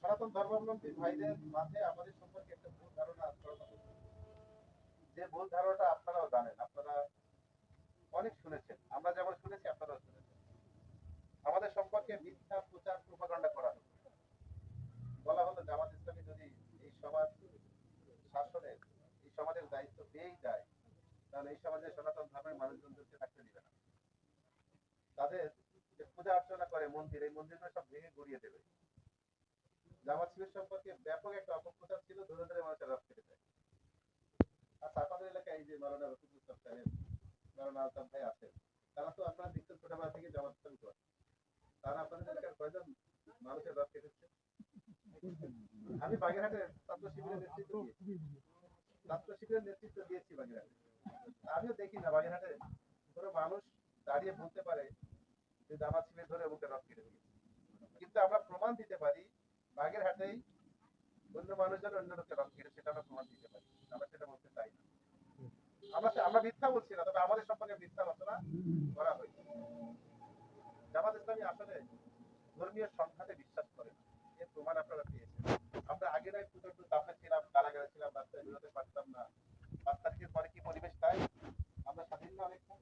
সনাতন ধর্মাবলম্বী ভাইদের মাঝে আমাদের সম্পর্কে একটা ভুল ধারণা যে ভুল ধারণাটা আপনারাও জানেন, আপনারা অনেক শুনেছেন। আমরা যেমন শুনেছি, আপনারাও শুনেছেন। আমাদের সম্পর্কে মিথ্যা প্রচার প্রপাগান্ডা করা হচ্ছে বলা হলো জামাত ইসলামী যদি এই সমাজ শাসনের, এই সমাজের দায়িত্ব পেয়েই যায়, তাহলে এই সমাজে সনাতন ধর্মের মানুষজনদেরকে থাকতে দিবে না। তাদের যে পূজা অর্চনা করে মন্দির, এই মন্দিরগুলো সব ভেঙে গড়িয়ে দেবে। জামাত শিবির সম্পর্কে ব্যাপক একটা অপপ্রচার ছিল, ধরে ধরে দেয় আর এলাকায় এই যে আলতাম ভাই আছেন, তারা তো ছোটবেলা থেকে জামাত করে। তারা আপনাদের এলাকার কয়জন মানুষের রস কেটেছে? আমি বাগেরহাটের ছাত্র শিবিরের নেতৃত্ব দিয়েছি ছাত্র শিবিরের নেতৃত্ব দিয়েছি বাগেরহাটে। আমিও দেখি না বাগেরহাটে কোনো মানুষ দাঁড়িয়ে বলতে পারে যে জামাত শিবির ধরে মুখে রস কেটে দিয়েছে। কিন্তু আমরা প্রমাণ দিতে পারি বাগেরহাটেই অন্য মানুষজন অন্য লোকের সেটা আমরা প্রমাণ দিতে পারি। আমরা সেটা বলতে চাই না। আমরা আমরা মিথ্যা বলছি না, তবে আমাদের সম্পর্কে মিথ্যা রচনা করা হয়েছে। জামাত ইসলামী আসলে ধর্মীয় সংঘাতে বিশ্বাস করে না। এর প্রমাণ আপনারা পেয়েছেন। আমরা আগে নাই প্রচণ্ড দাফা ছিলাম কারাগারে ছিলাম রাস্তায় বেরোতে পারতাম না পাঁচ তারিখের পরে কি পরিবেশ তাই আমরা স্বাধীন না অনেকটা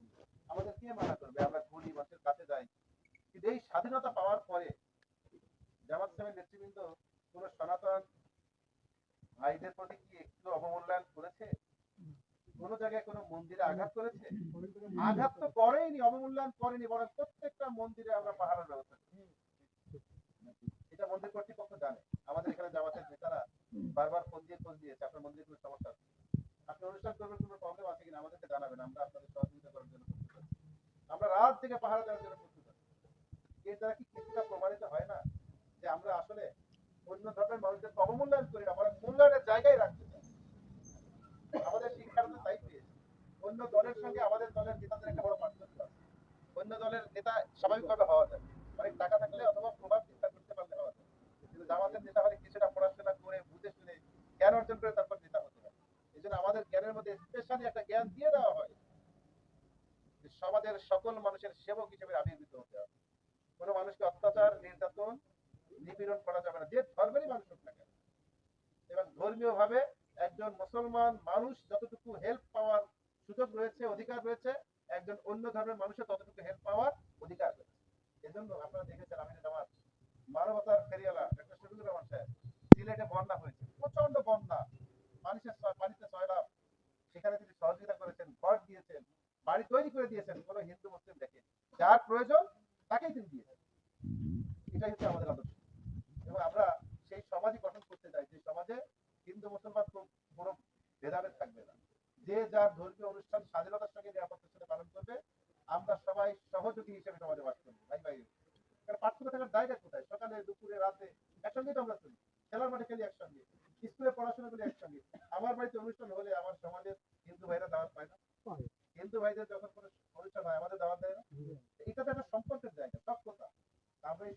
আমাদের কে মানা করবে আমরা ঘুরি মানুষের কাছে যাই কিন্তু এই স্বাধীনতা পাওয়ার পরে জামাত ইসলামের নেতৃবৃন্দ কোন সনাতন ভাইদের প্রতি কি একটু অবমূল্যায়ন করেছে? কোন জায়গায় কোনো মন্দিরে আঘাত করেছে? আঘাত তো করেনি অবমূল্যায়ন করেনি, বরং প্রত্যেকটা মন্দিরে আমরা পাহাড়ের ব্যবস্থা। এটা মন্দির কর্তৃপক্ষ জানে। আমাদের এখানে জামাতের নেতারা বারবার ফোন দিয়ে ফোন দিয়েছে, আপনার মন্দিরে কোনো সমস্যা আছে। আপনি অনুষ্ঠান করবেন, কোনো প্রবলেম আছে কিনা আমাদেরকে জানাবেন, আমরা আপনাদের সহযোগিতা করার জন্য। আমরা রাত থেকে পাহাড় দেওয়ার জন্য প্রস্তুত আছি। এর দ্বারা কি কিছুটা প্রমাণিত হয় না যে আমরা আসলে অন্য ধর্মের মানুষদের অবমূল্যায়ন করি না, বরং মূল্যায়নের জায়গায় রাখতে চাই। আমাদের শিক্ষাটা তো তাই অন্য দলের সঙ্গে আমাদের দলের নেতাদের একটা বড় পার্থক্য আছে। অন্য দলের নেতা স্বাভাবিকভাবে হওয়া যায়। অনেক টাকা থাকলে অথবা প্রভাব চিন্তা করতে পারলে হওয়া যায়। কিন্তু জামাতের নেতা হলে কিছুটা পড়াশোনা করে, বুঝে শুনে জ্ঞান অর্জন করে তারপর নেতা হতে হয়। এই জন্য আমাদের জ্ঞানের মধ্যে স্পেশালি একটা জ্ঞান দিয়ে দেওয়া হয় সমাজের সকল মানুষের সেবক হিসেবে আবির্ভূত হতে হবে। কোনো মানুষকে অত্যাচার, নির্যাতন নিপীড়ন করা যাবে না। যে ধর্মেরই মানুষ হোক না কেন। এবং ধর্মীয় ভাবে একজন মুসলমান মানুষ যতটুকু হেল্প পাওয়ার সুযোগ রয়েছে, অধিকার রয়েছে, একজন অন্য ধর্মের মানুষের ততটুকু হেল্প পাওয়ার অধিকার রয়েছে। এজন্য আপনারা দেখেছেন আমি মানবতার ফেরিয়ালা রহমান সাহেব, সিলেটে বন্যা হয়েছে প্রচণ্ড বন্যা। মানুষের পানিতে ছয়লাভ সেখানে তিনি সহযোগিতা করেছেন, ঘর দিয়েছেন, বাড়ি তৈরি করে দিয়েছেন, কোনো হিন্দু, মুসলিম দেখে যার প্রয়োজন তাকেই তিনি দিয়েছেন। এটাই হচ্ছে আমাদের আদর্শ। এবং আমরা সেই সমাজই গঠন করতে চাই। যে সমাজে হিন্দু মুসলমান কোনো ভেদাভেদ থাকবে না। যে যার ধর্মীয় অনুষ্ঠান স্বাধীনতার সঙ্গে নিরাপত্তার সাথে পালন করবে আমরা সবাই সহযোগী হিসেবে সমাজে বাস করব। ভাই ভাই কারণ পার্থক্য থাকার জায়গা কোথায়? সকালে দুপুরে রাতে একসঙ্গে তো আমরা চলি। খেলার মাঠে খেলি একসঙ্গে স্কুলে পড়াশোনা করি একসঙ্গে। আমার বাড়িতে অনুষ্ঠান হলে আমার সমাজের হিন্দু ভাইরা দাওয়াত পায় না। হিন্দু ভাইদের যখন কোনো অনুষ্ঠান হয় আমাদের দাওয়াত দেয় না। এটা তো একটা সম্পর্কের জায়গা সব কথা আমরা এই